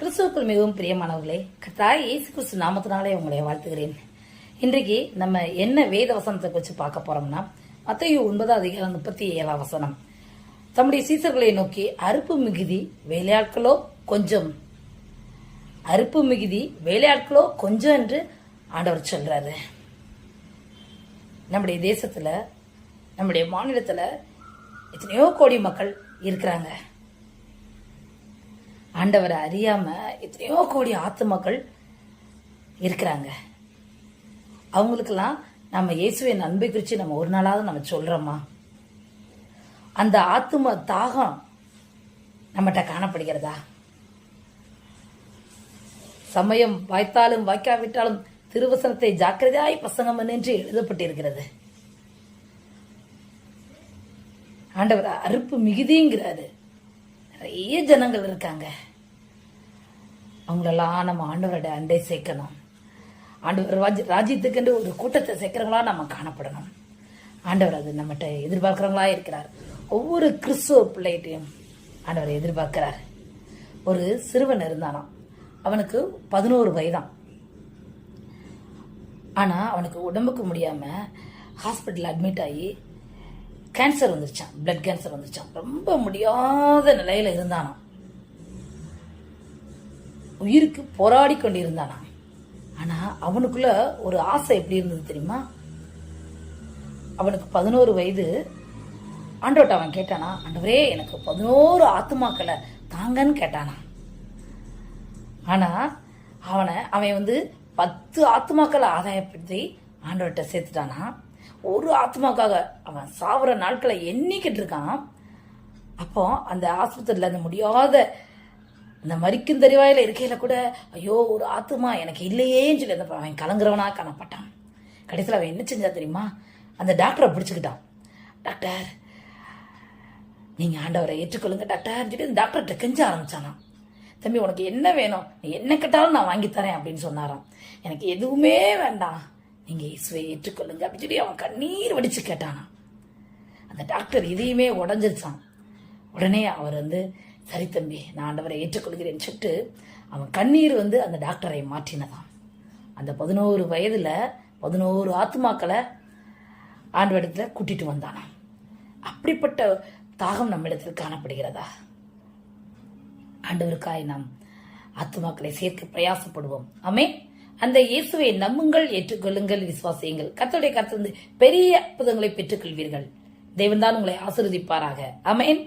கிறிஸ்துவுக்குள் மிகவும் பிரியமானவர்களே கத்தாய் இயேசு கிறிஸ்து நாமத்தினாலே உங்களை வாழ்த்துகிறேன். இன்றைக்கு நம்ம என்ன வேத வசனத்தை வச்சு பார்க்க போறோம்னா மத்தேயு ஒன்பதாம் அதிகாரம் முப்பத்தி ஏழாம் வசனம். தம்முடைய சீசர்களை நோக்கி அறுப்பு மிகுதி வேலையாட்களோ கொஞ்சம். அறுப்பு மிகுதி வேலையாட்களோ கொஞ்சம் என்று ஆண்டவர் சொல்றாரு. நம்முடைய தேசத்துல நம்முடைய மாநிலத்துல எத்தனையோ கோடி மக்கள் இருக்கிறாங்க. ஆண்டவரை அறியாம எத்தனையோ கோடி ஆத்துமக்கள் இருக்கிறாங்க. அவங்களுக்கெல்லாம் நம்ம இயேசுவின் அன்பை குறித்து நம்ம ஒரு நாளாவது நம்ம சொல்றோமா? அந்த ஆத்தும தாகம் நம்மகிட்ட காணப்படுகிறதா? சமயம் வாய்த்தாலும் வாய்க்காவிட்டாலும் திருவசனத்தை ஜாக்கிரதையாய் பிரசங்கம் என்று எழுதப்பட்டிருக்கிறது. ஆண்டவர் அறுப்பு மிகுதிங்கிறாரு. நிறைய ஜனங்கள் இருக்காங்க. அவங்களெல்லாம் நம்ம ஆண்டவரோட அண்டை சேர்க்கணும். ஆண்டவர் ராஜ் ராஜ்யத்துக்கென்று ஒரு கூட்டத்தை சேர்க்கிறவங்களா நம்ம காணப்படணும். ஆண்டவர் அது நம்மகிட்ட எதிர்பார்க்குறவங்களா இருக்கிறார். ஒவ்வொரு கிறிஸ்துவ பிள்ளைகிட்டையும் ஆண்டவர் எதிர்பார்க்கிறார். ஒரு சிறுவன் இருந்தானாம். அவனுக்கு பதினோரு வயதான் ஆனால் அவனுக்கு உடம்புக்கு முடியாமல் ஹாஸ்பிட்டல் அட்மிட் ஆகி கேன்சர் வந்துருச்சான் பிளட் கேன்சர் வந்துருச்சான் ரொம்ப முடியாத நிலையில இருந்தானாம். உயிருக்கு போராடி கொண்டு இருந்தானாம் ஆனா அவனுக்குள்ள ஒரு ஆசை எப்படி இருந்தது தெரியுமா? அவனுக்கு பதினோரு வயது. ஆண்டவட்ட அவன் கேட்டானா ஆண்டவரே எனக்கு பதினோரு ஆத்துமாக்களை தாங்கன்னு கேட்டானா ஆனா அவனை அவன் வந்து பத்து ஆத்மாக்களை ஆதாயப்படுத்தி ஆண்டவர்கிட்ட சேர்த்துட்டானா ஒரு ஆத்மாக்காக அவன் சாவர நாட்களை எண்ணிக்கிட்டு இருக்கான். அப்போ அந்த ஆஸ்பத்திரியில் அந்த முடியாத இந்த மறிக்கும் தெரிவாயில் இருக்கையில் கூட ஐயோ ஒரு ஆத்மா எனக்கு இல்லையேன்னு சொல்லி அந்த அவன் கலங்குறவனா காணப்பட்டான். கடைசியில் அவன் என்ன செஞ்சா தெரியுமா? அந்த டாக்டரை பிடிச்சிக்கிட்டான். டாக்டர் நீங்கள் ஆண்டவரை ஏற்றுக்கொள்ளுங்க டாக்டர் சொல்லி அந்த டாக்டர்கிட்ட கெஞ்ச ஆரம்பிச்சானாம். தம்பி உனக்கு என்ன வேணும்? நீ என்ன கேட்டாலும் நான் வாங்கித்தரேன் அப்படின்னு சொன்னாராம். எனக்கு எதுவுமே வேண்டாம். நீங்க இயேசுவை ஏற்றுக்கொள்ளுங்க அப்படின்னு சொல்லி அவன் கண்ணீர் வடிச்சு கேட்டானாம் அந்த டாக்டர் இதையுமே உடஞ்சிருச்சான் உடனே அவர் வந்து சரி தம்பி நான் ஆண்டவரை ஏற்றுக்கொள்கிறேன்னு சொல்லிட்டு அவன் கண்ணீர் வந்து அந்த டாக்டரை மாற்றினதான் அந்த பதினோரு வயதுல பதினோரு ஆத்மாக்களை ஆண்டவரிடத்துல கூட்டிட்டு வந்தானாம். அப்படிப்பட்ட தாகம் நம்மிடத்தில் காணப்படுகிறதா? ஆண்டவருக்காய் நாம் ஆத்துமாக்களை சேர்க்க பிரயாசப்படுவோம். ஆமே அந்த இயேசுவை நம்புங்கள் ஏற்றுக்கொள்ளுங்கள் விசுவாசியுங்கள். கத்தோடைய கத்திருந்து பெரிய அற்புதங்களை பெற்றுக்கொள்வீர்கள். தெய்வந்தான் உங்களை ஆசிர்வதிப்பாராக. அமேன்